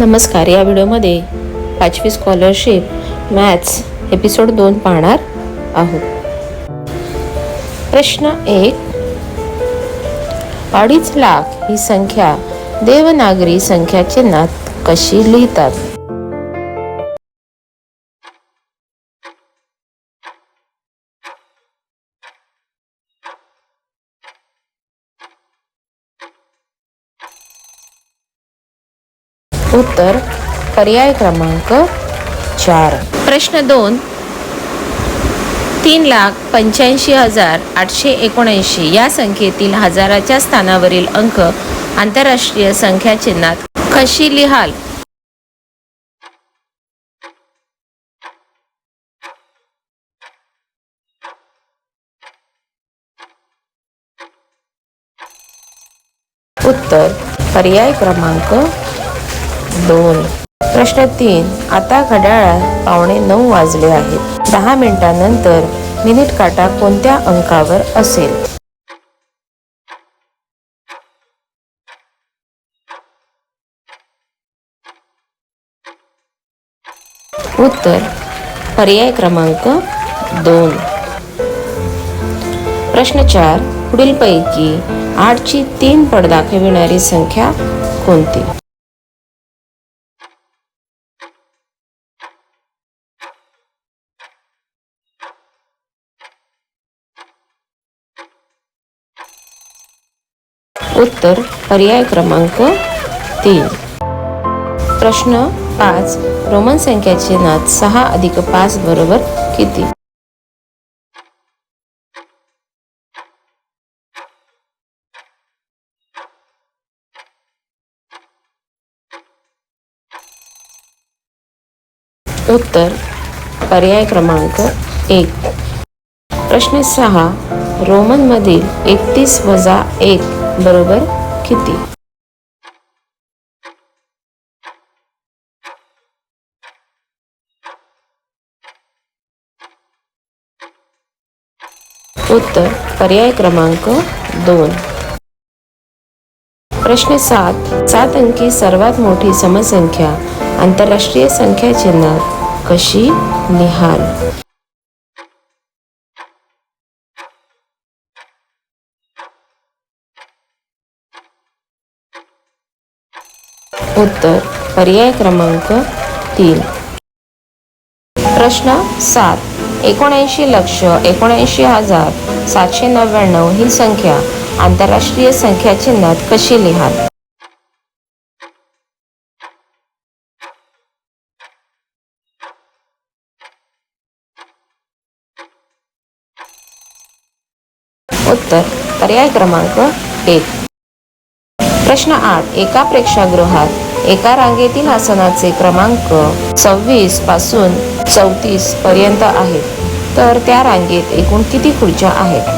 नमस्कार या व्हिडिओमध्ये पाचवी स्कॉलरशिप मॅथ्स एपिसोड दोन पाहणार आहोत. प्रश्न एक अडीच लाख ही संख्या देवनागरी संख्या चिन्हात कशी लिहितात? उत्तर पर्याय क्रमांक चार. प्रश्न दोन. तीन लाख पंच्याऐंशी हजार आठशे एकोणऐंशी या संख्येतील हजाराच्या स्थानावरील अंक आंतरराष्ट्रीय संख्या चिन्हात कशी लिहाल. उत्तर पर्याय क्रमांक दोन. प्रश्न तीन. आता घड्याळात पावणे नऊ वाजले आहेत. दहा मिनिटांनंतर मिनिट काटा कोणत्या अंकावर असेल? उत्तर. पर्याय क्रमांक दोन. प्रश्न चार. पुढीलपैकी आठची तीन पड दाखविणारी संख्या कोणती? उत्तर पर्याय क्रमांक तीन. प्रश्न पाच. रोमन संख्याचे चिन्हात सहा अधिक पाच बरोबर किती? उत्तर पर्याय क्रमांक एक. प्रश्न सहा. रोमन मधील एकतीस वजा एक बरोबर? किती? उत्तर पर्याय क्रमांक दोन. प्रश्न सात. सात अंकी सर्वात मोठी समसंख्या आंतरराष्ट्रीय संख्या चिन्हात कशी लिहाल उत्तर. पर्याय क्रमांक तीन. प्रश्न सात. एकोणऐंशी लक्ष एकोणऐंशी हजार सातशे नव्याण्णव ही संख्या. आंतरराष्ट्रीय संख्या चिन्हात कशी लिहाल? उत्तर. पर्याय क्रमांक एक. प्रश्न आठ. एका प्रेक्षागृहात एका रांगेतील आसनाचे क्रमांक सव्वीसपासून चौतीस पर्यंत आहेत तर त्या रांगेत एकूण किती खुर्च्या आहेत?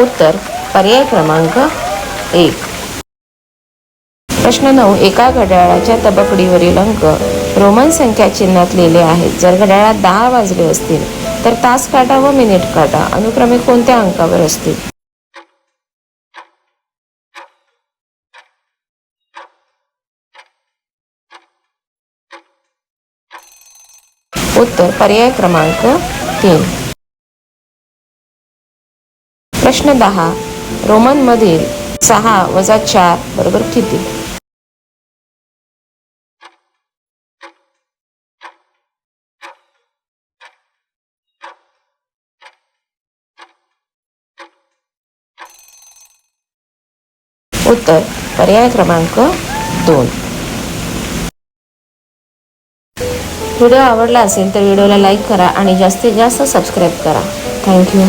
उत्तर पर्याय क्रमांक एक. प्रश्न नऊ एका घड्याळाच्या तबकडीवरील अंक रोमन संख्या चिन्हात लिहिले आहेत. जर घड्याळात दहा वाजले असतील तर तास काटा व मिनिट काटा अनुक्रमे कोणत्या अंकावर असतील? उत्तर पर्याय क्रमांक तीन. प्रश्न दहा. रोमन मधील सहा वजा चार बरोबर किती? उत्तर पर्याय क्रमांक दोन. व्हिडिओ आवडला असेल तर व्हिडिओला लाईक करा आणि जास्तीत जास्त सबस्क्राईब करा. थँक्यू